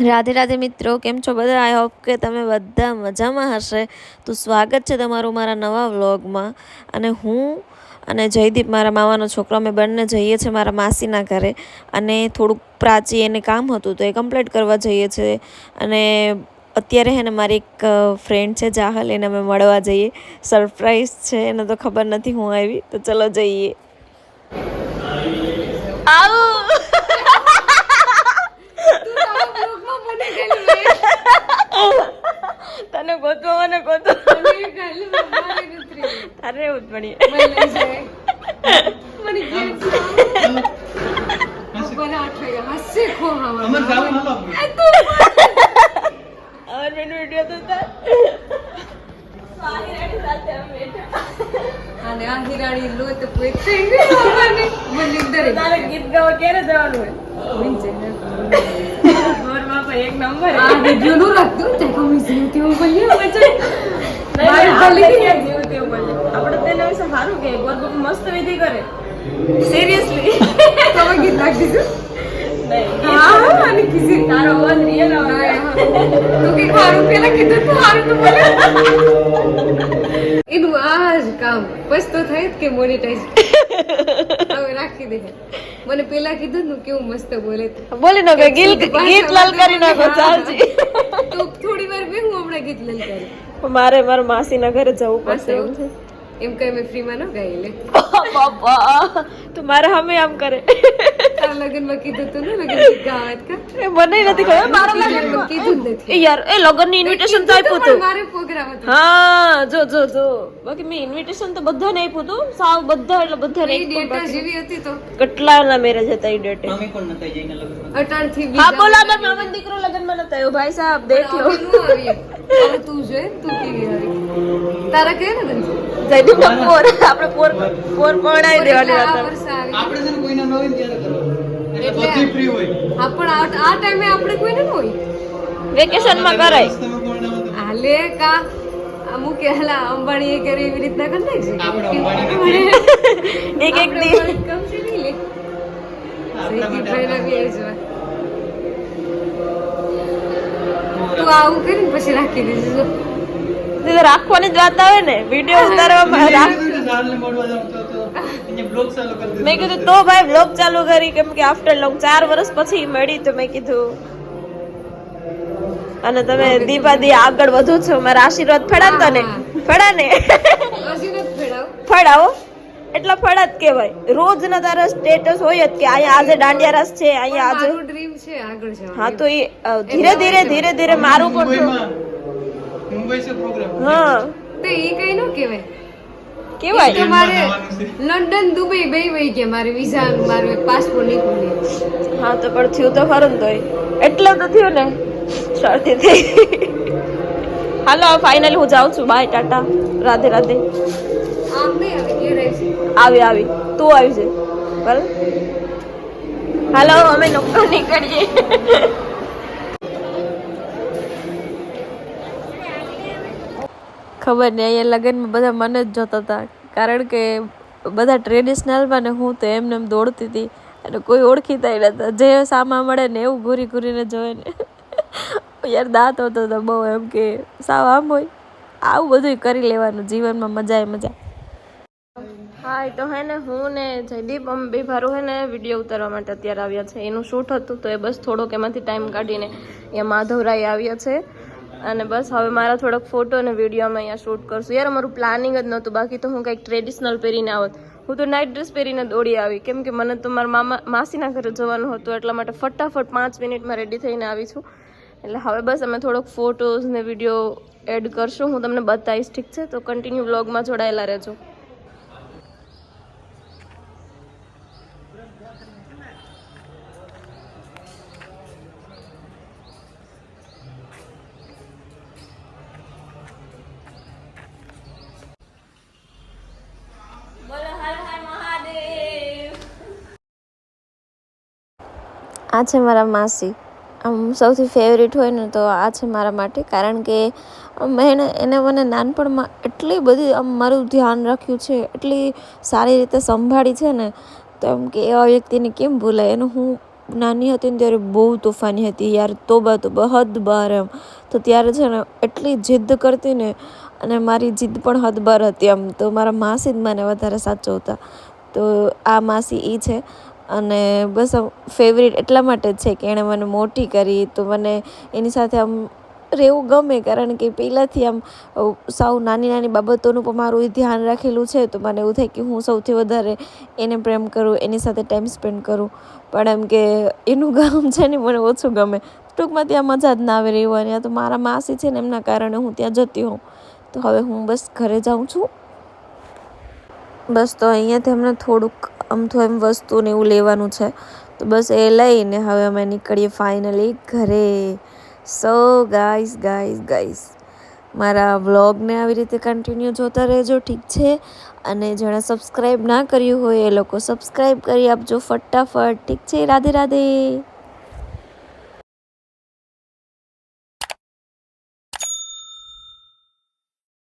રાધે રાધે મિત્રો, કેમ છો બધા? આઈ હોપ કે તમે બધા મજામાં હશે. તો સ્વાગત છે તમારું મારા નવા વ્લોગમાં. અને હું અને જયદીપ, મારા મામાનો છોકરો, અમે બંને જઈએ છીએ મારા માસીના ઘરે. અને થોડુંક પ્રાચી એને કામ હતું, તો એ કમ્પ્લીટ કરવા જઈએ છીએ અને અત્યારે હે ને મારી એક ફ્રેન્ડ છે જાહલ, એને અમે મળવા જઈએ. સરપ્રાઈઝ છે, એને તો ખબર નથી હું આવી. તો ચલો જઈએ. આવું તને ગોતવા મને ગોતો તારે એવું જ પડી અમર જાવ હાલો અમર. મેનુ વિડિયો તો તાર અને આ હિરાણી લોત પોતે મને મને તારે ગીત ગાવા ક્યારે જવાનું હોય? ગોર બાપા એક નંબર. આ વિડિયો નું રાખતું તે કમી સે કેવું બોલ્યો બચે મારે ભલે જેવું તેવું બોલે આપણે તેના વિશે સારું કે ગોર બાપા મસ્ત વિધિ કરે. સિરિયસલી તમે ગીત નાખી દીધું. અને કિસી તારો અવાજ રિયલ આવે. તું કે મારું પેલા કીધું તું હારું તો બોલે. એનું આ જ કામ બસ તો થાય કે મોનેટાઈઝ હવે રાખી દે. મને પેલા કીધું નું કેવું મસ્ત બોલે બોલી નો કે ગીત ગીત લાલ કરી નાખો ચાલજી તો થોડી વાર બે હું હમણાં ગીત લાલ કરી. મારે મારા માસીના ઘરે જવું પડશે. એવું છે? એમ કઈ મેં ફ્રીમાં ન ગાઈ લે. બાપા તો મારે હમે આમ કરે. તારા લગનમાં કીધું તું ને લગન ગાવત ગાવા કા? એ મને નથી ખબર મારા લગનમાં. કીધું નથી. એ યાર એ લગનની ઇન્વિટેશન તો આપ્યું હતું મારે પ્રોગ્રામ હતો. હા જો જો જો. બાકી મેં ઇન્વિટેશન તો બધાને આપ્યું હતું સાવ બધા એટલે બધાને એ ડેટા જેવી હતી તો. કેટલાના મેરેજ હતા એ ડેટે મમ્મી કોણ નતા જઈને લગન અટાણથી હા બોલા અગર મામા દીકરો લગનમાં નતા આવ્યો. ભાઈ સાહેબ દેખ લો. હવે તું જોઈ તું કેવી આવી તારા કે ને? જયદીપ પોર આપણે પોર પોર પરણાવી દેવાની આપણે છે ને કોઈના ન હોય ત્યારે કરવાનું. એટલે બધી ફ્રી હોય. હા પણ આ ટાઈમે આપણે કોઈને ન હોય? કરાય. કોઈના હોય. તો હાલે કા અમુક હાલા અંબાણીએ કરી એવી રીતના કરી છે. આપણે એક એક દી. કમ છે નહીં લે. આપણા સૈકી ના બી આવી આવું કરીને પછી રાખી દીધું તો રાખવાની જ વાત આવે ને વીડિયો ઉતારવામાં મેં કીધું તો ભાઈ બ્લોગ ચાલુ કરી કેમ કે આફ્ટર લોંગ ચાર વર્ષ પછી મળી તો મેં કીધું. અને તમે દીપા દી આગળ વધુ છો મારા આશીર્વાદ ફળાતા ને ફેડા ને. ફળાવો એટલા ફળા જ કહેવાય. રોજ ના તારા સ્ટેટસ હોય જ કે અહીંયા આજે દાંડિયા રસ છે અહીંયા આજે મારું ડ્રીમ છે આગળ જવાનું. હા તો એ ધીરે ધીરે ધીરે ધીરે મારું પણ મુંબઈ છે પ્રોગ્રામ હા. તો એ કઈ નો કહેવાય. કેવાય તો મારે લંડન દુબઈ બે વહી ગયા મારે વિઝા મારે પાસપોર્ટ નીકળી હા તો પણ થયું તો ખરું તોય. એટલે તો થયું ને. શરતી થઈ હાલો ફાઇનલી હું જાઉં છું. Bye tata Radhe Radhe. આવે. આવી. તું આવી છે બરાબર? હાલો, અમે લોકો નીકળીએ. ખબર નહીં, અહીંયા લગ્નમાં બધા મને જ જોતા હતા. કારણ કે બધા ટ્રેડિશનલમાં ને હું તો એમને એમ દોડતી હતી. અને કોઈ ઓળખીતા નતા જે સામા મળે ને એવું ઘૂરી ઘૂરીને જોવે ને. યાર દાંત હોતો તો બહુ એમ કે સાવ આમ હોય. આવું બધું કરી લેવાનું. જીવનમાં મજા એ મજા. હા તો હે ને, હું ને જયદીપ, અમે બે ભારું હે ને વીડિયો ઉતારવા માટે અત્યારે આવ્યા છે. એનું શૂટ હતું, તો એ બસ થોડોક એમાંથી ટાઈમ કાઢીને અહીંયા માધવરાય આવ્યા છે. અને બસ હવે મારા થોડોક ફોટો અને વીડિયો અમે અહીંયા શૂટ કરશું. યાર, અમારું પ્લાનિંગ જ નહોતું. બાકી તો હું કંઈક ટ્રેડિશનલ પહેરીને આવત. હું તો નાઇટ ડ્રેસ પહેરીને દોડી આવી. કેમ કે મને તો મારા મામા, માસીના ઘરે જવાનું હતું, એટલા માટે ફટાફટ પાંચ મિનિટમાં રેડી થઈને આવી છું. એટલે હવે બસ અમે થોડોક ફોટોઝ ને વીડિયો એડ કરશું. હું તમને બતાવીશ, ઠીક છે? તો કન્ટિન્યુ વ્લોગમાં જોડાયેલા રહેજો. આ છે મારા માસી. આમ સૌથી ફેવરિટ હોય ને તો આ છે મારા માટે, કારણ કે મેં એને મને નાનપણમાં એટલી બધી, આમ મારું ધ્યાન રાખ્યું છે, એટલી સારી રીતે સંભાળી છે ને, તો એમ કે એવા વ્યક્તિને કેમ ભૂલાય? એનું હું નાની હતી ને ત્યારે બહુ તોફાની હતી યાર, તોબા તો હદ બહાર એમ. તો ત્યારે છે ને એટલી જીદ્દ કરતી ને, અને મારી જીદ પણ હદ બહાર હતી એમ. તો મારા માસી જ મને વધારે સાચવતા. તો આ માસી એ છે. અને બસ આમ ફેવરિટ એટલા માટે છે કે એણે મને મોટી કરી તો મને એની સાથે આમ રહેવું ગમે, કારણ કે પહેલાંથી આમ સાવ નાની નાની બાબતોનું પણ મારું ધ્યાન રાખેલું છે તો મને એવું થાય કે હું સૌથી વધારે એને પ્રેમ કરું, એની સાથે ટાઈમ સ્પેન્ડ કરું. પણ એમ કે એનું ગામ છે ને મને ઓછું ગમે. ટૂંકમાં ત્યાં મજા જ ના આવે રહેવાની. આ તો મારા માસી છે ને એમના કારણે હું ત્યાં જતી હોઉં. તો હવે હું બસ ઘરે જાઉં છું. બસ તો અહીંયાથી અમને થોડુંક અમથું એમ વસ્તુ ને એવું લેવાનું છે. તો બસ એ લઈને હવે અમે નીકળીએ ફાઇનલી ઘરે. સો ગાઈસ ગાઈસ ગાઈસ મારા વ્લોગને આવી રીતે કન્ટિન્યુ જોતા રહેજો, ઠીક છે? અને જેણે સબસ્ક્રાઈબ ના કર્યું હોય એ લોકો સબસ્ક્રાઈબ કરી આપજો ફટાફટ, ઠીક છે? રાધે રાધે.